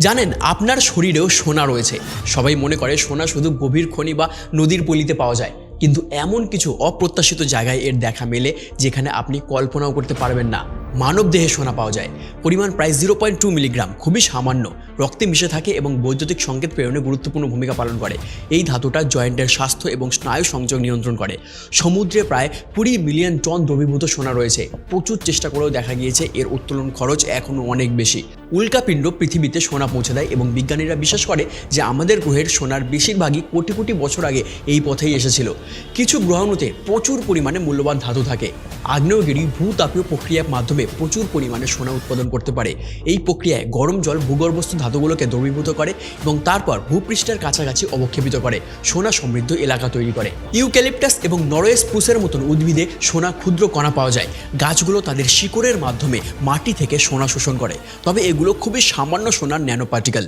জানেন, আপনার শরীরেও সোনা রয়েছে। সবাই মনে করে সোনা শুধু গভীর খনি বা নদীর পলিতে পাওয়া যায়। কিন্তু এমন কিছু অপ্রত্যাশিত জায়গায় এর দেখা মেলে যেখানে আপনি কল্পনাও করতে পারবেন না। মানব দেহে সোনা পাওয়া যায়। পরিমাণ প্রায় জিরো পয়েন্ট টু মিলিগ্রাম, খুবই সামান্য। রক্তে মিশে থাকে এবং বৈদ্যুতিক সংকেত প্রেরণে গুরুত্বপূর্ণ ভূমিকা পালন করে। এই ধাতুটা জয়েন্টের স্বাস্থ্য এবং স্নায়ু সংযোগ নিয়ন্ত্রণ করে। সমুদ্রে প্রায় কুড়ি মিলিয়ন টন দ্রবীভূত সোনা রয়েছে। প্রচুর চেষ্টা করেও দেখা গিয়েছে এর উত্তোলন খরচ এখনও অনেক বেশি। উল্কাপিণ্ড পৃথিবীতে সোনা পৌঁছে দেয় এবং বিজ্ঞানীরা বিশ্বাস করে যে আমাদের গ্রহের সোনার বেশিরভাগই কোটি কোটি বছর আগে এই পথেই এসেছিল। কিছু গ্রহাণুতে প্রচুর পরিমাণে মূল্যবান ধাতু থাকে। আগ্নেয়গিরি, ভূতাপীয় প্রক্রিয়ার মাধ্যমে প্রচুর পরিমাণে সোনা উৎপাদন করতে পারে। এই প্রক্রিয়ায় গরম জল, ভূগর্ভস্থ ধাতুগুলোকে দ্রবীভূত করে এবং তারপর ভূপৃষ্ঠের কাছাকাছি অবক্ষেপিত করে, সোনা সমৃদ্ধ এলাকা তৈরি করে। ইউক্যালিপটাস এবং নরওয়ে স্প্রুসের মতন উদ্ভিদে সোনা ক্ষুদ্র কণা পাওয়া যায়। গাছগুলো তাদের শিকড়ের মাধ্যমে মাটি থেকে সোনা শোষণ করে। তবে এগুলো খুবই সামান্য সোনার ন্যানো পার্টিকেল